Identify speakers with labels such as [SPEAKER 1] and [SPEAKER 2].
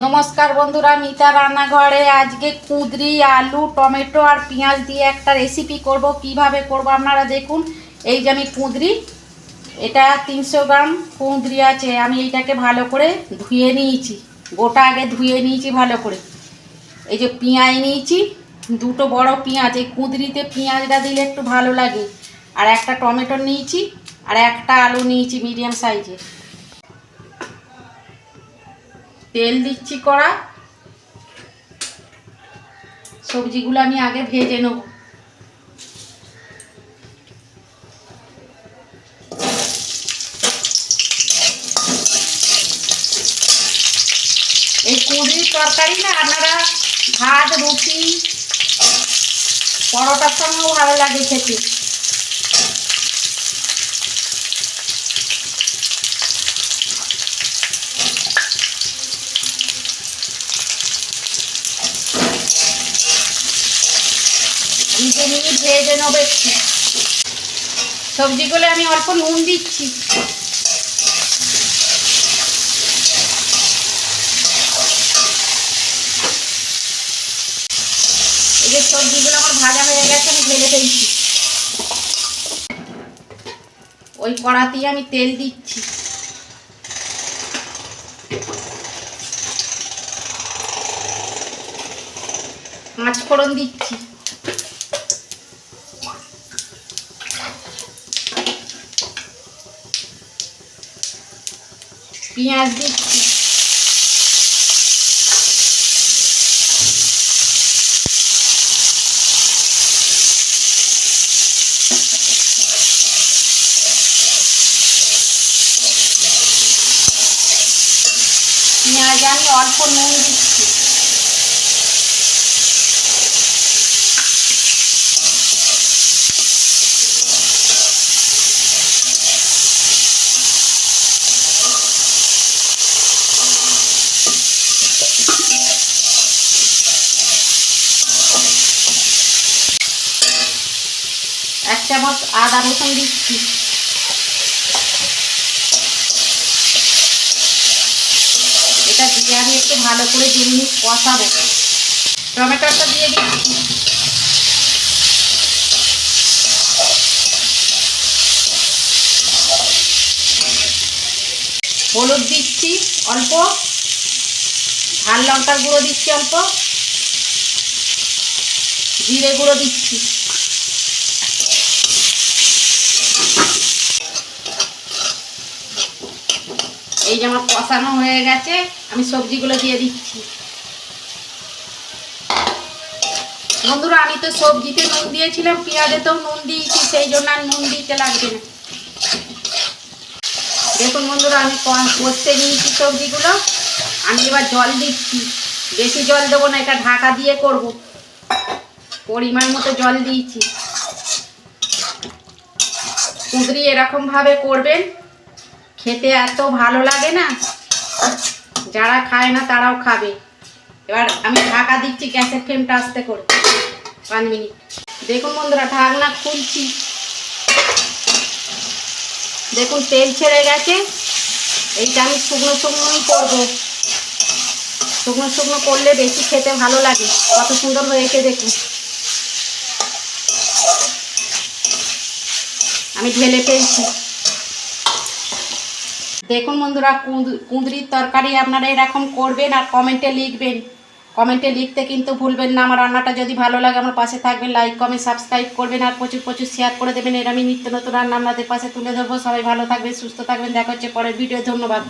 [SPEAKER 1] নমস্কার বন্ধুরা, মিতা রান্নাঘরে। আজকে কুঁদরি, আলু, টমেটো আর পেঁয়াজ দিয়ে একটা রেসিপি করব। কীভাবে করব আপনারা দেখুন। এই যে আমি কুঁদরি, এটা তিনশো গ্রাম কুঁদরি আছে। আমি এইটাকে ভালো করে ধুয়ে নিয়েছি। গোটা আগে ধুয়ে নিয়েছি ভালো করে। এই যে পেঁয়াজ নিয়েছি, দুটো বড় পেঁয়াজ। এই কুঁদরিতে পেঁয়াজটা দিলে একটু ভালো লাগে। আর একটা টমেটো নিয়েছি, আর একটা আলু নিয়েছি মিডিয়াম সাইজের তেল দিচ্ছি কড়া। সবজিগুলো আমি আগে ভেজে নেব। এই কুঁদরির তরকারি না আপনারা ভাত, রুটি, পরোটার সঙ্গেও ভালো লাগে খেতে। নিজে নিজে ভেজে নেব সবজিগুলো আমি অল্প নুন দিচ্ছি। এই সবজিগুলো আমার ভাজা হয়ে গেছে, আমি ঢেলে ফেলছি। ওই কড়াতেই আমি তেল দিচ্ছি। পাঁচ দিচ্ছি। পেঁয়াজ দিচ্ছি। পেঁয়াজ আমি অল্প নুন দিচ্ছি। চামচ আদা রসুন দিচ্ছি। এটা দিয়ে আমি একটু ভালো করে দু মিনিট কষাবো। টমেটোটা দিয়ে দিচ্ছি। হলুদ দিচ্ছি অল্প। ঝাল লঙ্কার গুঁড়ো দিচ্ছি অল্প। জিরে গুঁড়ো দিচ্ছি। এই যে আমার কষানো হয়ে গেছে, আমি সবজিগুলো দিয়ে দিচ্ছি। বন্ধুরা, আমি তো সবজিতে নুন দিয়েছিলাম, পেঁয়াজেতেও নুন দিয়েছি, সেই জন্য আর নুন দিতে লাগবে না। দেখুন বন্ধুরা, আমি ক- কষতে নিয়েছি সবজিগুলো। আমি এবার জল দিচ্ছি। বেশি জল দেবো না, এটা ঢাকা দিয়ে করব। পরিমাণ মতো জল দিয়েছি। কুঁদরি এরকমভাবে করবেন খেতে এত ভালো লাগে না, যারা খায় না তারাও খাবে। এবার আমি ঢাকা দিচ্ছি গ্যাসের ফ্লেমটা আস্তে করে, পাঁচ মিনিট। দেখুন বন্ধুরা, ঢাকনা খুলছি। দেখুন, তেল ছেড়ে গেছে। এইটা আমি শুকনো শুকনোই করব। শুকনো শুকনো করলে বেশি খেতে ভালো লাগে। কত সুন্দর হয়েছে দেখুন। আমি ঢেলে ফেলছি। দেখুন বন্ধুরা, কুঁদ- কুঁদরির তরকারি আপনারা এরকম করবেন আর কমেন্টে লিখবেন। কমেন্টে লিখতে কিন্তু ভুলবেন না। আমার রান্নাটা যদি ভালো লাগে, আমার পাশে থাকবেন লাইক কমেন্ট সাবস্ক্রাইব করবেন আর প্রচুর প্রচুর শেয়ার করে দেবেন। এর আমি নিত্য নতুন রান্না আপনাদের পাশে তুলে ধরবো। সবাই ভালো থাকবেন, সুস্থ থাকবেন। দেখা হচ্ছে পরের ভিডিও ধন্যবাদ।